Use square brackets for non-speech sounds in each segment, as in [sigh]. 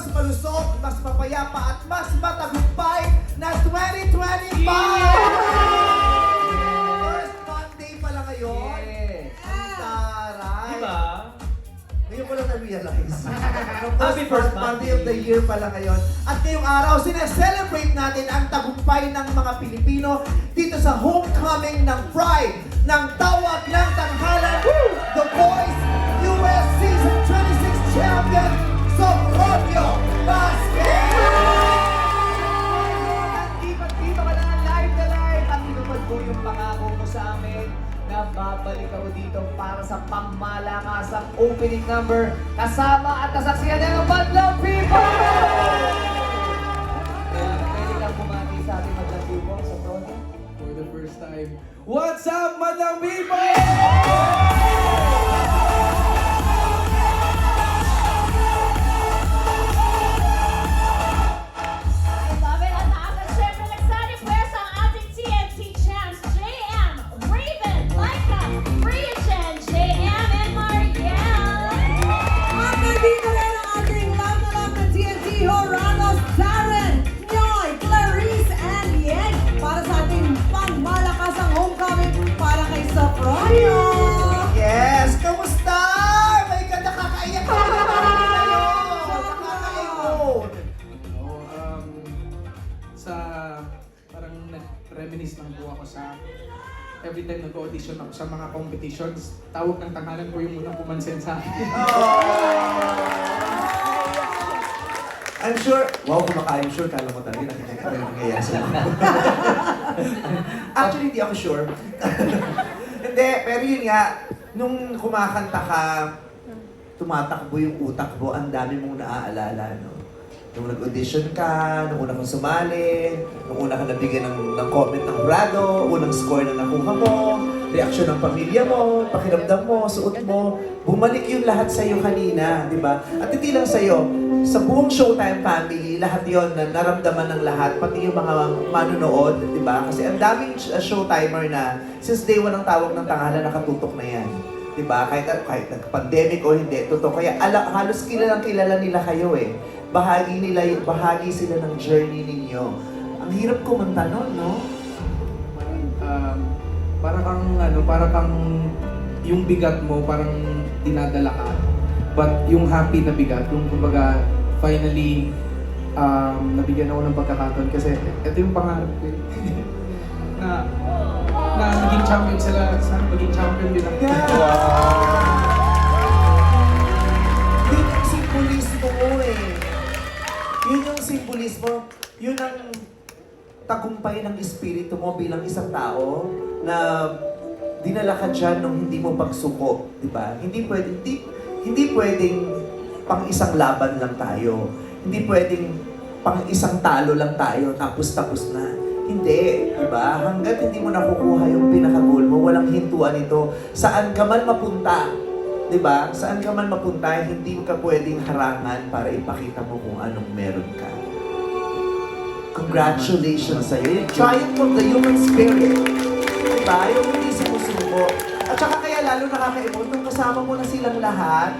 malusog, mas mapayapa at mas matagumpay na 2025! First Monday pala ngayon. Yes. Ang taray. Di ba? Ngayon ko lang na-realize. [laughs] Happy first Monday Monday. of the year pala ngayon. At ngayong araw, sineselebrate natin ang tagumpay ng mga Pilipino dito sa homecoming ng Pride ng Tawag ng Tanghalan, The Voice US Season 26 Champion, babalik ako dito para sa pangmalakasang opening number kasama at kasaksiyan ng Madlang People! Kaya pwede kang bumati sa ating Madlang People sa Tono. for the first time. What's up, Madlang People? Time nag-audition ako sa mga competitions, tawag ng tanghalan ko yung unang pumansin sa akin. I'm sure, wow, kumakain sure, kala mo talaga nakikita ko yung nangyayari sa Actually, hindi ako sure. [laughs] hindi, pero yun nga, nung kumakanta ka, tumatakbo yung utak mo, ang dami mong naaalala, no? Nung nag-audition ka, nung una kang sumali, nung una ka nabigyan ng, ng comment ng jurado, unang score na nakuha mo, reaksyon ng pamilya mo, pakiramdam mo, suot mo, bumalik yung lahat sa'yo kanina, di ba? At hindi lang sa'yo, sa buong Showtime family, lahat yon na naramdaman ng lahat, pati yung mga manunood, di ba? Kasi ang daming sh- Showtimer na, since day one ng tawag ng tanghalan, nakatutok na yan. Di ba? Kahit, kahit nag-pandemic o hindi, totoo. Kaya ala, halos kilalang kilala nila kayo eh. Bahagi nila, bahagi sila ng journey ninyo. Ang hirap kumanta nun, no? um, para kang ano, para kang yung bigat mo parang dinadala ka. But yung happy na bigat, yung kumbaga finally um, nabigyan ako ng pagkakataon kasi ito yung pangarap ko eh. [laughs] na na maging champion sila, sana maging champion din ako. Yun simbolismo. Yun ang tagumpay ng espiritu mo bilang isang tao na dinala ka dyan nung hindi mo pagsuko, di ba? Hindi pwedeng, hindi, hindi pwedeng pang isang laban lang tayo. Hindi pwedeng pang isang talo lang tayo tapos tapos na. Hindi, di ba? Hanggat hindi mo nakukuha yung pinaka-goal mo, walang hintuan ito. Saan ka man mapunta, di ba? Saan ka man mapunta, hindi ka pwedeng harangan para ipakita mo kung anong meron ka. Congratulations sa'yo. Yung triumph of the human spirit. Diba? Yung hindi sumusuko. At saka kaya lalo nakaka-emote nung kasama mo na silang lahat.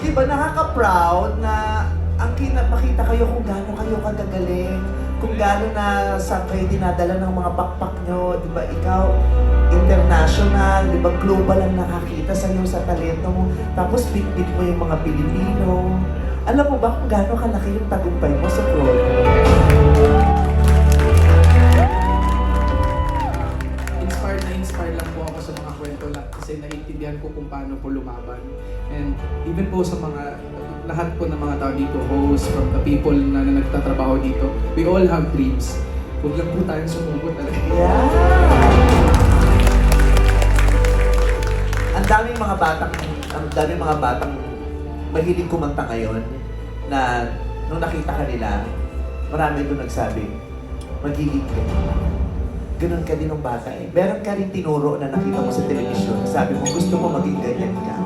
Diba? Nakaka-proud na ang kita, makita kayo kung gaano kayo kagagaling. Kung gaano na saan kayo dinadala ng mga pakpak nyo. Diba? Ikaw, international, di ba? Global ang nakakita sa iyo sa talento mo. Tapos bit-bit mo yung mga Pilipino. Alam mo ba kung gaano kalaki yung tagumpay mo sa program? Kasi naiintindihan ko kung paano po lumaban. And even po sa mga lahat po ng mga tao dito, hosts, from the people na, na nagtatrabaho dito, we all have dreams. Huwag lang po tayong sumuko talaga. Yeah! Ang daming mga batang, ang daming mga batang mahilig kumanta ngayon na nung nakita ka nila, marami doon nagsabi, magiging ganyan. Ganun ka din ng bata eh. Meron ka rin tinuro na nakita mo sa telebisyon. Sabi mo, gusto mo maging ganyan ka.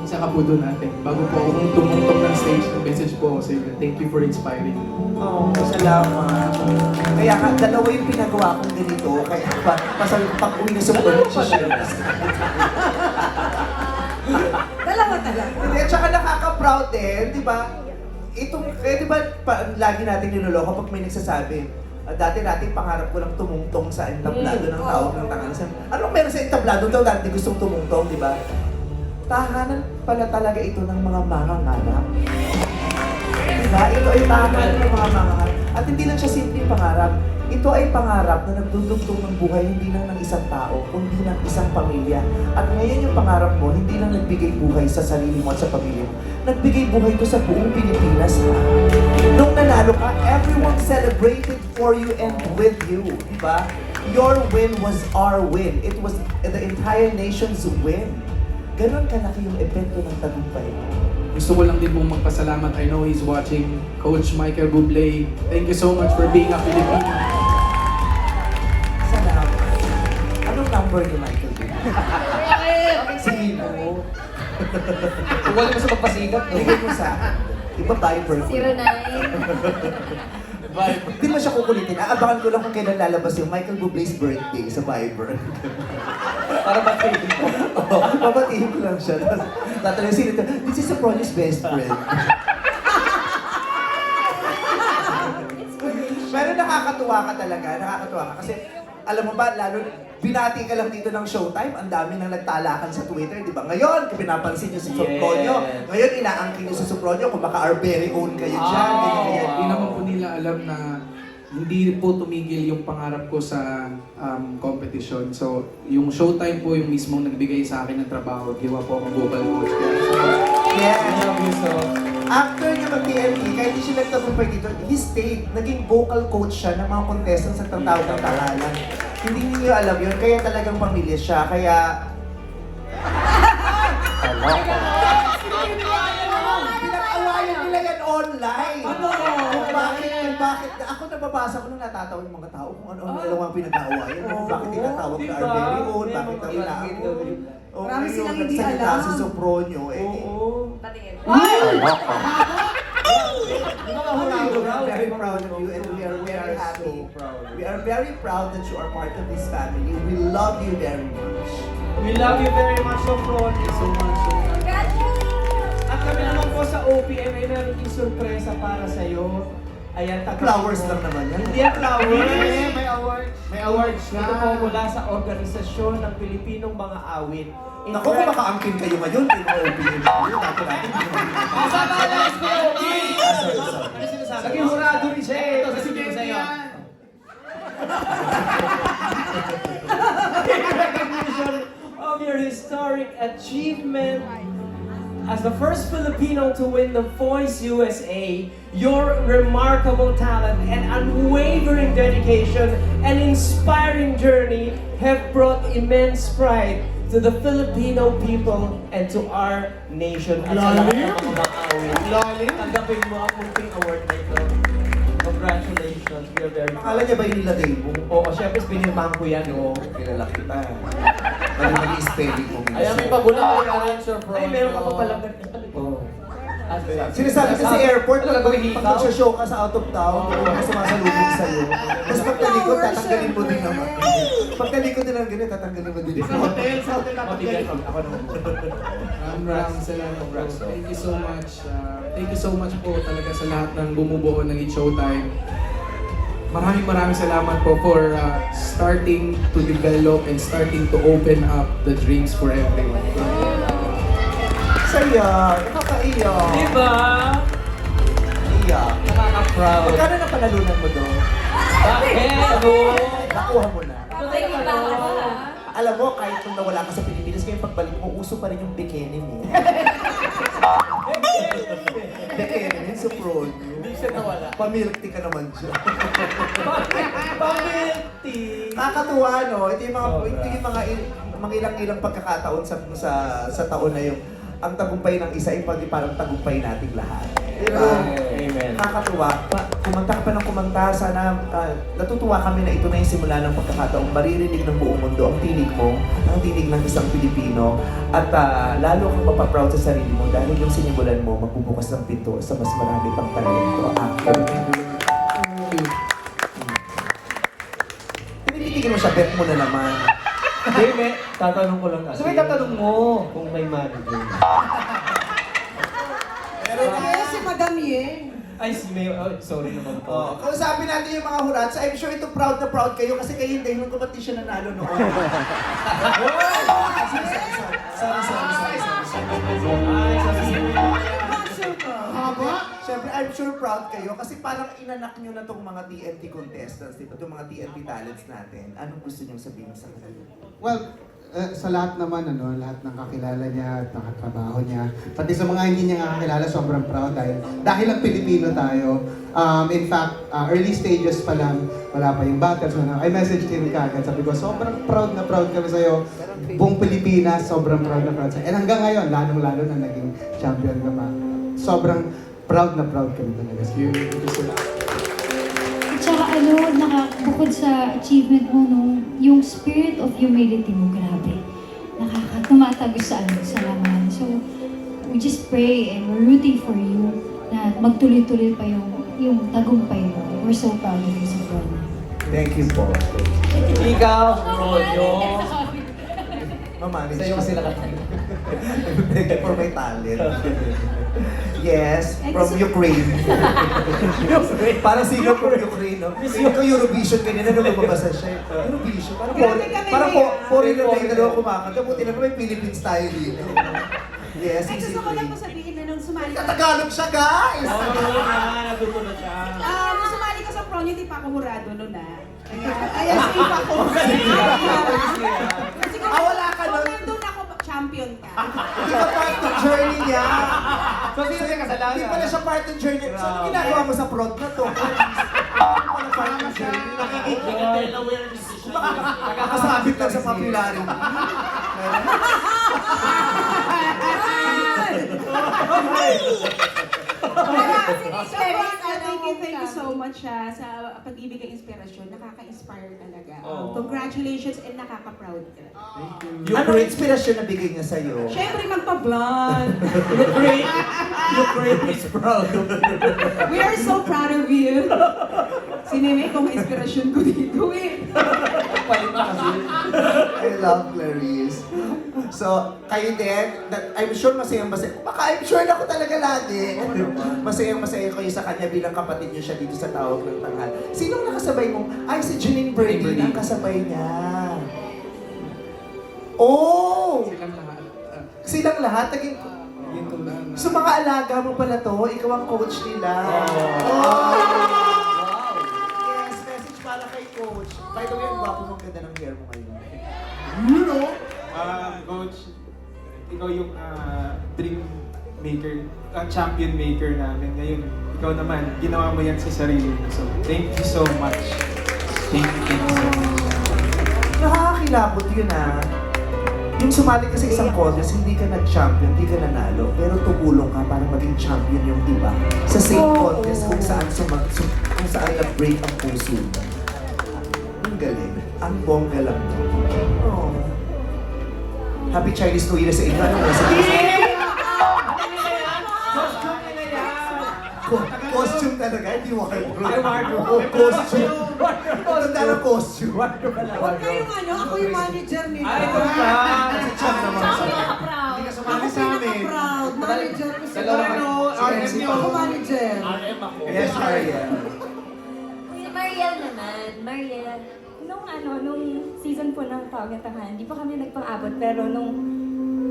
Isa ka po doon natin. Bago po ako tumungtong ng stage, message po ako sa inyo. Thank you for inspiring me. Oo, oh, salamat. Kaya ka, dalawa yung pinagawa kong ganito. Kaya pa, pasal pag uwi na sa ulo, share Dalawa talaga. Hindi, at saka nakaka-proud din, di ba? itong, eh, di ba, pa, lagi natin niloloko pag may nagsasabi, "Ah, dati dati pangarap ko lang tumungtong sa entablado ng tawag ng tangan. Anong meron sa entablado daw dati gustong tumungtong, di ba? Tahanan pala talaga ito ng mga mangangarap. Diba? Ito ay tahanan ng mga mangangarap. At hindi lang siya simpleng pangarap. Ito ay pangarap na nagdudugtong ng buhay hindi lang ng isang tao, kundi ng isang pamilya. At ngayon yung pangarap mo, hindi lang nagbigay buhay sa sarili mo at sa pamilya mo. Nagbigay buhay ito sa buong Pilipinas. Nung nanalo ka, everyone celebrated for you and with you. Diba? Your win was our win. It was the entire nation's win. Ganon kalaki yung epekto ng tagumpay. Gusto ko lang din pong magpasalamat. I know he's watching. Coach Michael Bublé, thank you so much for being a Filipino. Number ni Michael Bublé? Sige mo. Wala mo sa pagpasikat, no? Bigay mo sa akin. Iba Viber ko. Zero nine. Hindi mo siya kukulitin. Aabangan ko lang kung kailan lalabas yung Michael Bublé's birthday sa Viber. Para ba-fail ko? Oo, Babatiin ko lang siya. Tapos tatanungin sino ito. This is Soprano's best friend. [laughs] Pero nakakatuwa ka talaga. Nakakatuwa ka. Kasi alam mo ba, lalo binati ka lang dito ng showtime, ang dami nang nagtalakan sa Twitter, di ba? Ngayon, pinapansin nyo si Sopronyo. Yes. Ngayon, inaangkin nyo si Sopronyo kung baka our very own kayo dyan. Oh. ganyan, ganyan. Hindi naman po nila alam na hindi po tumigil yung pangarap ko sa um, competition. So, yung showtime po yung mismong nagbigay sa akin ng trabaho. Giwa po akong vocal coach. Yes. I love you so. After niya mag-TNT, kahit hindi siya nagtagumpay dito, he stayed. Naging vocal coach siya ng mga contestants sa tatawag ng tahanan. Hindi niyo alam yun, kaya talagang pamilya siya. Kaya... Pinag-awayan nila yan online. Ano? Kung bakit, kung bakit, ako nababasa ko nung natatawa yung mga tao kung ano-ano nila mga pinag-aawayan. Kung bakit tinatawag na our very own, bakit ang inaako. Oh, Marami silang hindi nagsalita alam. si Sopronyo. Eh, Patingin. Ay! Very proud of you and we are very happy. We are very proud that you are part of this family. We love you very much. We love you very much. So much. So much. At kami naman po sa OPM ay meron din sorpresa para sa iyo. Ayan, taga Flowers lang naman yan. Hindi yan flowers. May award. May award siya. Ito po mula sa organisasyon ng Pilipinong mga awit. Naku, kung makaangkin kayo ngayon, kayo. Naku natin, Kasama na lang si Obi! Sorry, sorry. Ano sinasabi Naging hurado rin siya eh. Ito, Kasi ko Benji sa'yo. recognition of your historic achievement as the first Filipino to win the Voice USA, your remarkable talent and unwavering dedication and inspiring journey have brought immense pride to the Filipino people and to our nation. At sa lahat ng mga maawit. Lalim. Tanggapin mo ang munting award na ito. Congratulations. We are very Akala niya ba yung nilagay mo? Oo, syempre pinirmahan ko yan. Oo. Kilala kita. Ano nag-spelling mo? Ayan, may Sopronio. Ay, meron ka pa palang ganyan. Oh. Sinasabi ko sa airport, pag, pag magsashow ka sa out of town, kung may sumasalubong sa'yo. Tapos pagtalikod, tatanggalin mo din naman. Pagtalikod din ng ganyan, tatanggalin mo din. Sa hotel, sa hotel natin. Ako naman. Maraming maraming salamat po. Thank you so much. Uh, thank you so much po talaga sa lahat ng bumubuo ng It Showtime. Maraming maraming salamat po for uh, starting to develop and starting to open up the dreams for everyone. Saya, nakakaiyak. Diba? Iyak. Nakaka-proud. Magkano na panalunan mo doon? Bakit? Nakuha mo na. Patingin ba? Alam mo, kahit nung nawala ka sa Pilipinas, ngayon pagbalik mo, uso pa rin yung bikini mo. [laughs] bikini, yung supron. Hindi siya nawala. Pamilk tea ka naman dyan. [laughs] Pamilti. Nakakatuwa, no? Ito yung mga, ito yung mga, mga ilang-ilang pagkakataon sa, sa, sa taon na yung ang tagumpay ng isa ay pag parang tagumpay nating lahat. Diba? Amen. Nakakatuwa. Kumanta ka pa ng kumanta. Sana ah, natutuwa kami na ito na yung simula ng pagkakataong maririnig ng buong mundo ang tinig mo, ang tinig ng isang Pilipino. At ah, lalo kang mapaproud sa sarili mo dahil yung sinimulan mo magbubukas ng pinto sa mas marami pang talento. Actor. Tinitigil mo siya, bet mo na naman. Hindi. Tatanong ko lang kasi. So may tatanong mo. Kung may manager. Pero si Madam Yeng. Ay, si May, oh, sorry naman po. Oh, kausapin natin yung mga hurats. I'm sure ito proud na proud kayo kasi kayo hindi nung competition nanalo noon. [laughs] sorry, sorry, sorry, sorry, sorry, sorry. Ay, sabi Haba? Siyempre, I'm sure proud kayo kasi parang inanak nyo na tong mga TNT contestants, di ba? Itong mga TNT talents natin. Anong gusto nyo sabihin sa kanila? Well, eh, sa lahat naman, ano, lahat ng kakilala niya at nakatrabaho niya, pati sa mga hindi niya kakilala, sobrang proud dahil dahil ang Pilipino tayo. Um, in fact, uh, early stages pa lang, wala pa yung battles. Ano, I messaged him kagad, sabi ko, sobrang proud na proud kami sa'yo. Buong Pilipinas, sobrang proud na proud sa'yo. And hanggang ngayon, lalong-lalo na naging champion ka pa. Sobrang proud na proud kami talaga sa'yo. At saka ano, naka, bukod sa achievement mo, no, yung spirit of humility mo, grabe. Nakakatumatagos sa ano, sa laman. So, we just pray and we're rooting for you na magtuloy-tuloy pa yung, yung tagumpay mo. We're so proud of you sa Brona. Thank you po. Ikaw, Ronyo. Mamanage Sa'yo kasi nakatayo. [laughs] Thank you for my talent. [laughs] Yes, Ay, from Ukraine. [laughs] parang sino from Ukraine, no? Ko Eurovision kanina nung mababasa siya. eh. [laughs] Eurovision, parang Grabe foreign- kami parang po- foreigner na yung dalawa kumakanta. Buti na may Philippines tayo dito. Yes, Ay, he's gusto ko lang Ukraine. po sabihin na nung sumali ka, Katagalog siya, guys! Oo, oh, na, natuto na siya. ah, nung sumali ka sa pro, hindi pa ako hurado noon ah. Kaya, kaya [laughs] safe ako. Kasi kung, Ah, wala ka kung nun? nandun ako, champion ka. Hindi ka part ng journey niya. So, sino yung kasalanan? Hindi pala siya part ng journey. So, ano ginagawa mo sa prod na to? [laughs] Hindi pala part ng journey. Nakakasabit lang sa popularity. Thank you, thank you so much ah, sa pag-ibig ng inspirasyon. Nakaka-inspire talaga. Um, Oo. congratulations and nakaka-proud ka. Anong inspirasyon na bigay niya sa'yo? Siyempre, magpa-blonde. Ukraine, Ukraine is proud you. [laughs] We are so proud of you. Si Neme, kung inspirasyon ko dito eh. I love Clarice. So, kayo din, that, I'm sure masayang masaya. Baka I'm sure na ako talaga lagi. masayang masaya kayo sa kanya bilang kapatid niyo siya dito sa tawag ng tanghal. Sinong nakasabay mo? Ay, si Janine Berdine ang kasabay niya. Oh! Silang lahat. ah, Silang lahat, naging... ko lang. So mga alaga mo pala to, ikaw ang coach nila. Oh. Oh. Yes, message para kay coach. By the way, ang gwapo mong ganda ng hair mo ngayon. You know? Ah, coach, ikaw yung ah, dream maker, ang champion maker namin. Ngayon, ikaw naman, ginawa mo yan sa sarili mo. So, thank you so much. Thank you, thank you so much. Nakakakilabot yun ah. Yung sumali ka sa isang contest, hindi ka nag-champion, hindi ka nanalo, pero tumulong ka para maging champion yung iba. Sa same contest kung saan sumag, sum, kung saan nag-break ang puso mo. Ang galing. Ang bongga lang. Oh. Happy Chinese New Year sa inyo. Ano message? Costume talaga, hindi wardrobe. Ay, wardrobe. Oh, costume. Tanda ng costume. Huwag kayong ano, ako yung manager nila. Ay, ito ka. Chan naman. Siya ang pinaka-proud. Hindi ka Ako sumali sa amin. pinaka-proud. Manager ko si Ano. RM nyo. Ako manager. Yes, Maria. Si Mariel naman, Mariel, nung ano, nung season po ng Tawag ng Tanghal, hindi pa kami nagpang-abot, pero nung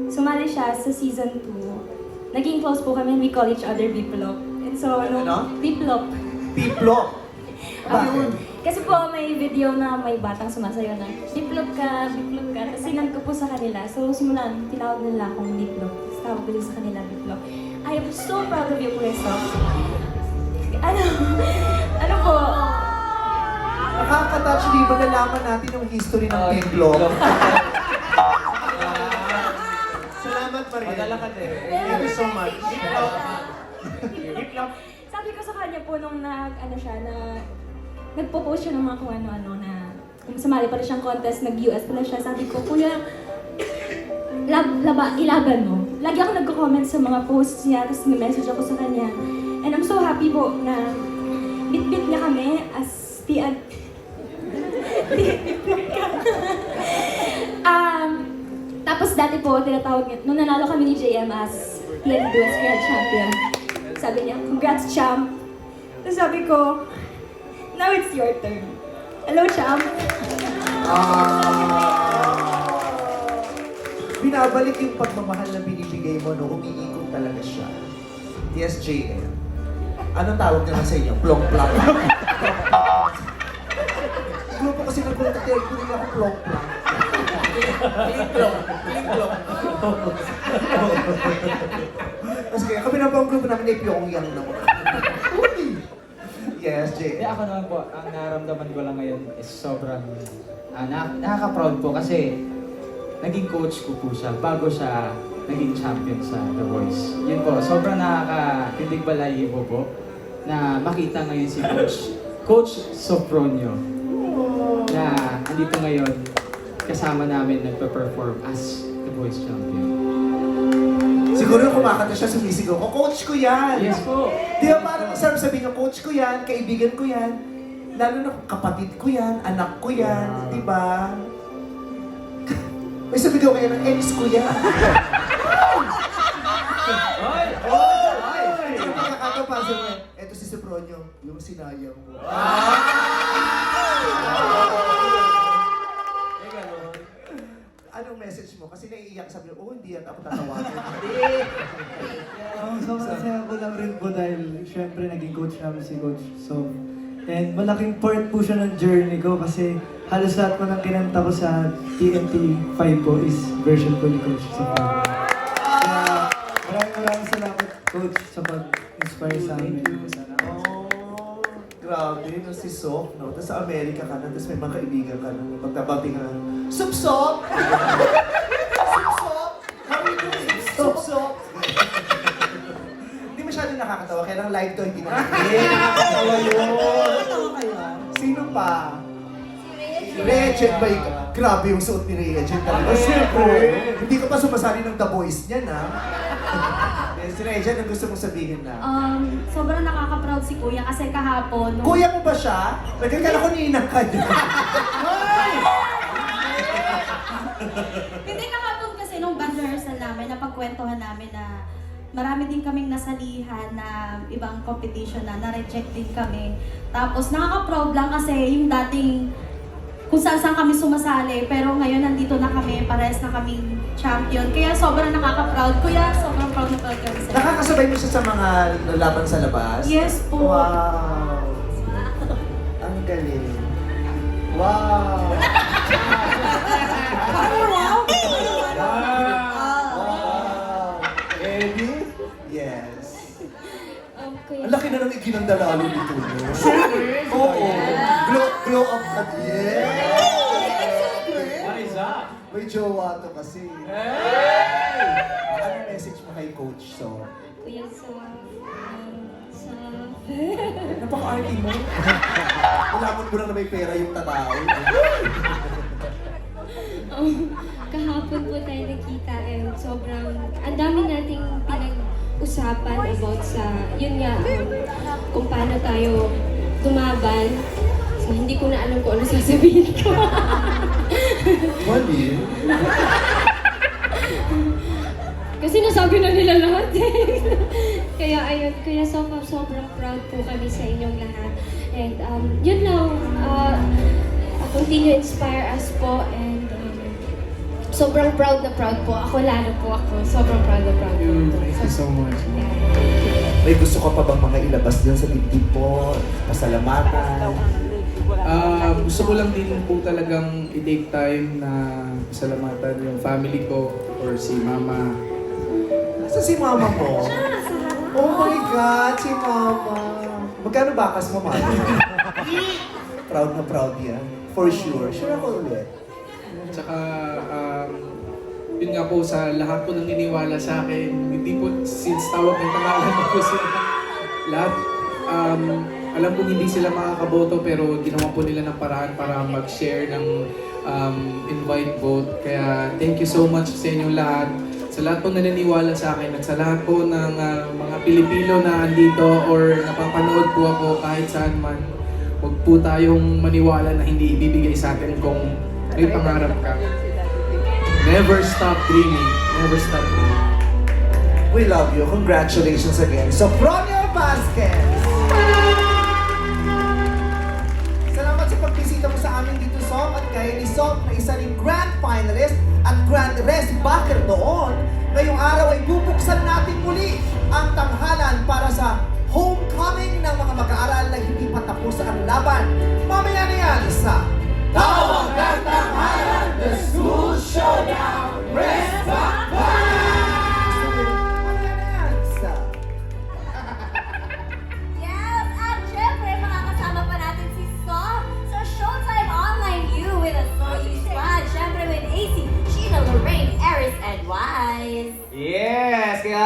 sumali siya sa season 2, naging close po kami, we call each other Biplop. So, nung Ano? Biplop, Piplo. [laughs] Ayun. Kasi po may video na may batang sumasayo na, Biplop ka, Biplop ka. Tapos sinan ko po sa kanila. So simulan, tinawag nila akong Biplop. Tapos tawag ko din sa kanila Biplop. I am so proud of you, Pueso. Ano, [laughs] ano po, Nakaka-touch, di ba nalaman natin yung history ng Piplo? [laughs] Salamat, Maria. Madala ka. Thank you so much. Sabi ko sa kanya po nung nag, ano siya, na nagpo-post siya ng mga kung ano-ano na kung sumali pala siyang contest, nag-US pala siya. Sabi ko, kuya, lab, laba, ilaban mo. Lagi ako nagko-comment sa mga posts niya, tapos may message ako sa kanya. And I'm so happy po na bit-bit niya kami as tiad. [laughs] um, tapos dati po, tinatawag niya, nung nanalo kami ni JM as PNB West Grand Champion, sabi niya, congrats champ, sabi ko, now it's your turn. Hello, champ. Ah. Binabalik yung pagmamahal na binibigay mo, no? Umiikot talaga siya. TSJM. Anong tawag naman sa inyo? Plong-plong. [laughs] Grupo kasi ng grupo tayo, hindi ako plong-plong. Kling-plong. Kling-plong. Kasi kaya kami na ang grupo namin ay Pyongyang naman. [laughs] Uy! Yes, Hindi, JM. ako naman po, ang naramdaman ko lang ngayon is sobrang ah, na, nakaka-proud po kasi naging coach ko po siya bago siya naging champion sa The Voice. Yun po, sobrang nakaka-tindig balayibo po na makita ngayon si Coach Coach Sopronio na andito ngayon kasama namin nagpe-perform as The Voice champion. Siguro yung kumakanta siya, sumisigaw ko, Coach ko yan! Yes po! Di ba parang masarap sabihin ng coach ko yan, kaibigan ko yan, lalo na kapatid ko yan, anak ko yan, di ba? May sabigaw kayo ng ex ko yan. Ay! Ay! Yung pagkakataon para sa eto si Sopronio, yung sinayang mo. Eh, Mo? Kasi naiiyak sabi mo, oh hindi yan ako tatawagan. [laughs] Um, sobrang saya ko lang rin po dahil syempre naging coach namin si Coach So, and malaking part po siya ng journey ko kasi halos lahat po ng kinanta ko sa TNT 5 po is version po ni Coach So, Kaya maraming maraming salamat Coach sa pag-inspire sa amin. Oh, grabe, no, si Sok, no? Tapos sa Amerika ka na, tapos may mga kaibigan ka na, pagtabating ka na, Sup, [laughs] Regent ba yung... Grabe yung suot ni Regent talaga. Siyempre! Hindi ka pa sumasali ng The Voice niyan, ha? [laughs] Eh, si Regent, ang gusto mong sabihin na? Um, sobrang nakaka-proud si Kuya kasi kahapon, nung Kuya mo ba siya? Nagkakala ko ninang ka niya. [laughs] Hindi kahapon kasi nung band rehearsal namin, napagkwentuhan namin na marami din kaming nasalihan na ibang competition na na-reject din kami. Tapos nakaka-proud lang kasi yung dating kung saan saan kami sumasali, pero ngayon nandito na kami, parehas na kaming champion. Kaya sobrang nakaka-proud. Kuya, sobrang proud na proud kami sa'yo. Nakakasabay mo siya sa mga lalaban sa labas? Yes po. Wow! Ang galing. Wow! Parang wow! Wow! Eddie? Yes. Um, kuya, Ang laki na ng ikinandalalo nito. no? Oo. Glow up na. Yeah! What is that? May jowa to kasi. Ano message mo kay Coach So? kuya, um, sa... Napaka-arty mo. Nalaman mo lang na may pera yung tatao. Um, kahapon po tayo nakita and sobrang, ang dami nating pinag-usapan about sa, yun nga, um, kung paano tayo tumaban. So, hindi ko na alam kung ano sasabihin ko. [laughs] Mali. Kasi nasabi na nila lahat eh. kaya ayun, kaya sobrang, sobrang proud po kami sa inyong lahat. And um, yun lang, uh, continue inspire us po and um, sobrang proud na proud po. Ako lalo po ako, sobrang proud na proud po. Thank you so much. Yeah. May gusto ka pa bang mga ilabas dyan sa dibdib mo? Pasalamatan? Ah, gusto ko lang din po talagang i-take time na salamatan yung family ko or si mama. Nasa si mama mo? Oh my God, si mama. Magkano bakas mo, mama? [laughs] proud na proud yan. For sure. Sure ako ulit. Tsaka, um, yun nga po sa lahat po nang niniwala sa akin, hindi po, since tawag ng pangalan na po sila, lahat, um, alam kong hindi sila makakaboto pero ginawa po nila ng paraan para mag-share ng um, invite vote. Kaya thank you so much sa inyong lahat. Sa lahat po na naniniwala sa akin at sa lahat po ng ah, mga Pilipino na andito or napapanood po ako kahit saan man, huwag po tayong maniwala na hindi ibibigay sa atin kung may pangarap ka. Never stop dreaming. Never stop dreaming. We love you. Congratulations again. Sopronio Vasquez! Israeli song na isa ring grand finalist at grand res backer noon, ngayong araw ay bubuksan natin muli ang tanghalan para sa homecoming ng mga mag-aaral na hindi pa tapos ang laban. Mamaya na yan sa Tawag ng Tanghalan, The School Showdown, Rest Backer!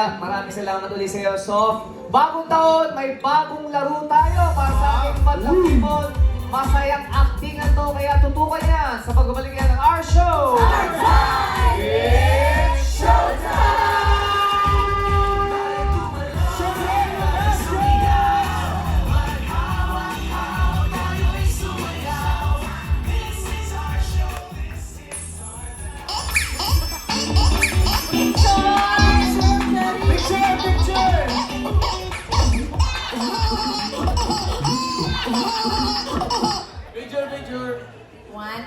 Kaya maraming salamat ulit sa iyo, Sof. Bagong taon, may bagong laro tayo para sa ating Madlang People. Masayang actingan to, kaya tutukan yan sa pagbabalik yan ng our show! Our time! It's Picture, picture. One.